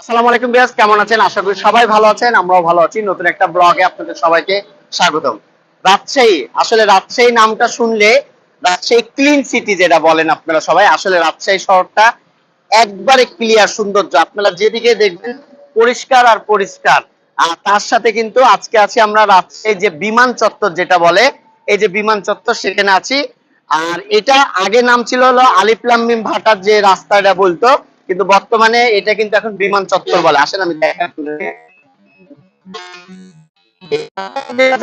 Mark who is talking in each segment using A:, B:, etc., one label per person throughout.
A: আসসালামু আলাইকুম কেমন আছেন? আশা করি সবাই ভালো আছেন, আমরাও ভালো আছি। নতুন একটা ব্লগে আপনাদের সবাইকে স্বাগতম। রাজশাহী, আসলে রাজশাহী নামটা শুনলে রাজশাহী ক্লিন সিটি যেটা বলেন আপনারা সবাই, আসলে রাজশাহী শহরটা একবারে ক্লিয়ার সৌন্দর্য। আপনারা যেদিকে দেখবেন, পরিষ্কার আর পরিষ্কার। আর তার সাথে কিন্তু আজকে আছি আমরা রাজশাহী যে বিমান চত্বর যেটা বলে, এই যে বিমান চত্বর সেখানে আছি। আর এটা আগে নাম ছিল হলো আলিফলামিম ভাটার যে রাস্তাটা বলতো কিন্তু বর্তমানে এটা কিন্তু এখন বিমান চত্বর বলে। আসেন, আমি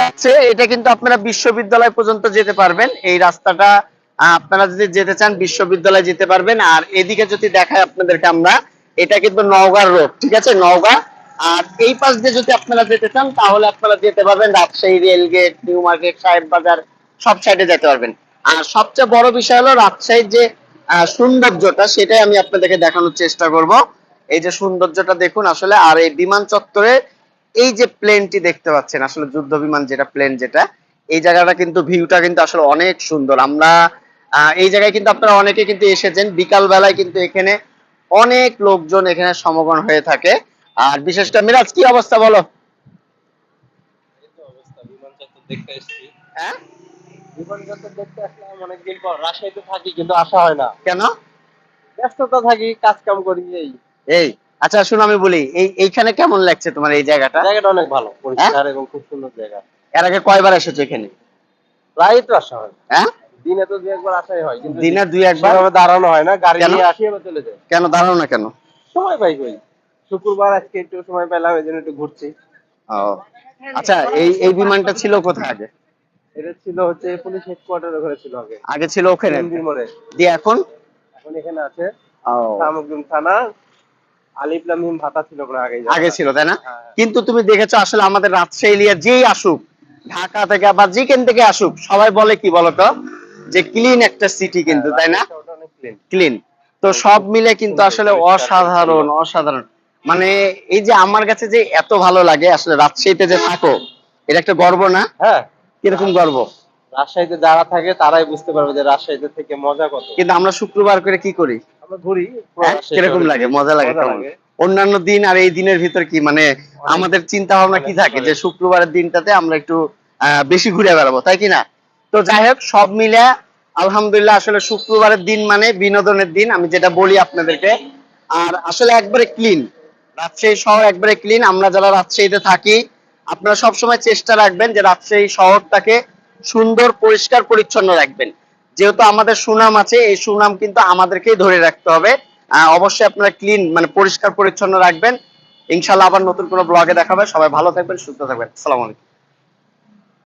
A: যাচ্ছে, এটা কিন্তু আপনারা বিশ্ববিদ্যালয় পর্যন্ত যেতে পারবেন। এই রাস্তাটা আপনারা যদি যেতে চান, বিশ্ববিদ্যালয়ে যেতে পারবেন। আর এদিকে যদি দেখায় আপনাদেরকে আমরা, এটা কিন্তু নওগাঁ রোড, ঠিক আছে? নওগাঁ। আর এই পাশ দিয়ে যদি আপনারা যেতে চান, তাহলে আপনারা যেতে পারবেন রাজশাহী রেলগেট, নিউ মার্কেট, সাহেব বাজার, সব সাইডে যেতে পারবেন। আর সবচেয়ে বড় বিষয় হলো রাজশাহীর যে সৌন্দর্যটা সেটাই আমি আপনাদেরকে দেখানোর চেষ্টা করব। এই যে সৌন্দর্যটা দেখুন আসলে আর এই বিমান চত্বরে এই যে প্লেনটি দেখতে পাচ্ছেন আসলে যুদ্ধ বিমান যেটা প্লেন যেটা এই জায়গাটা কিন্তু ভিউটা কিন্তু আসলে অনেক সুন্দর। আমরা এই জায়গায় কিন্তু আপনারা অনেকে কিন্তু এসেছেন বিকাল বেলায় কিন্তু এখানে অনেক লোকজন এখানে সমাগম হয়ে থাকে। আর বিশেষ করে মিরাজ কি অবস্থা বলো?
B: এই তো অবস্থা, বিমান চত্বর দেখতে এসেছি।
A: হ্যাঁ?
B: বিমান দেখতে আসলাম অনেকদিন পর। রাজশাহীতে থাকি কিন্তু আসা হয় না।
A: কেন
B: ব্যস্ততা থাকি, কাজ কাম করি এই।
A: এই আচ্ছা শুনো আমি বলি এই এইখানে কেমন লাগছে তোমার এই জায়গাটা
B: জায়গাটা অনেক ভালো, পরিষ্কার এবং খুব সুন্দর জায়গা।
A: এর আগে কয়বার এসেছ এখানে
B: প্রায়ই তো আসা হয়।
A: হ্যাঁ
B: দিনে তো দু একবার আসাই হয়, কিন্তু
A: দিনে দুই একবার
B: দাঁড়ানো হয় না, গাড়ি নিয়ে আসি আবার চলে যাই।
A: কেন দাঁড়াও না কেন
B: সময় পাই কই। শুক্রবার আজকে একটু সময় পেলাম, এই জন্য একটু ঘুরছি।
A: ও আচ্ছা এই এই বিমানটা ছিল কোথায় আগে
B: এটা ছিল হচ্ছে পুলিশ হেডকোয়ার্টার ওখানে ছিল আগে।
A: আগে ছিল ওখানে। দিয়ে এখন?
B: এখন এখানে আছে। শামুকদুম থানা। আলিফলামিম ভাতা ছিল আগে
A: আগে ছিল তাই না?
B: হ্যাঁ।
A: কিন্তু তুমি দেখেছ আসলে আমাদের রাজশাহী এরিয়া যেই আসুক ঢাকা থেকে বা যেখান থেকে আসুক সবাই বলে কি বলতো? যে ক্লিন একটা সিটি কিন্তু তাই না। ক্লিন তো সব মিলে কিন্তু আসলে অসাধারণ অসাধারণ। মানে এই যে আমার কাছে যে এত ভালো লাগে আসলে রাজশাহীতে যে থাকো এটা একটা গর্ব না?
B: হ্যাঁ।
A: কীরকম গর্ব?
B: রাজশাহীতে যারা থাকে তারাই বুঝতে পারবে যে রাজশাহীতে থেকে মজা কত।
A: কিন্তু আমরা শুক্রবার করে কি করি?
B: আমরা ঘুরি
A: হ্যাঁ? কীরকম লাগে? মজা লাগে কেমন? অন্যান্য দিন আর এই দিনের ভিতর কি? মানে আমাদের চিন্তা ভাবনা কি থাকে? যে শুক্রবারের দিনটাতে আমরা একটু আহ, বেশি ঘুরে বেড়াবো তাই কি না? তো যাই হোক সব মিলে আলহামদুলিল্লাহ আসলে শুক্রবারের দিন মানে বিনোদনের দিন আমি যেটা বলি আপনাদেরকে। আর আসলে একবারে ক্লিন রাজশাহী শহর একবারে ক্লিন। আমরা যারা রাজশাহীতে থাকি আপনারা সবসময় চেষ্টা রাখবেন যে রাজশাহী শহরটাকে সুন্দর, পরিষ্কার, পরিচ্ছন্ন রাখবেন। যেহেতু আমাদের সুনাম আছে, এই সুনাম কিন্তু আমাদেরকেই ধরে রাখতে হবে। অবশ্যই আপনারা ক্লিন মানে পরিষ্কার, পরিচ্ছন্ন রাখবেন। ইনশাল্লাহ আবার নতুন কোনো ব্লগে দেখাবে। সবাই ভালো থাকবেন, সুস্থ থাকবেন। আসসালামু আলাইকুম।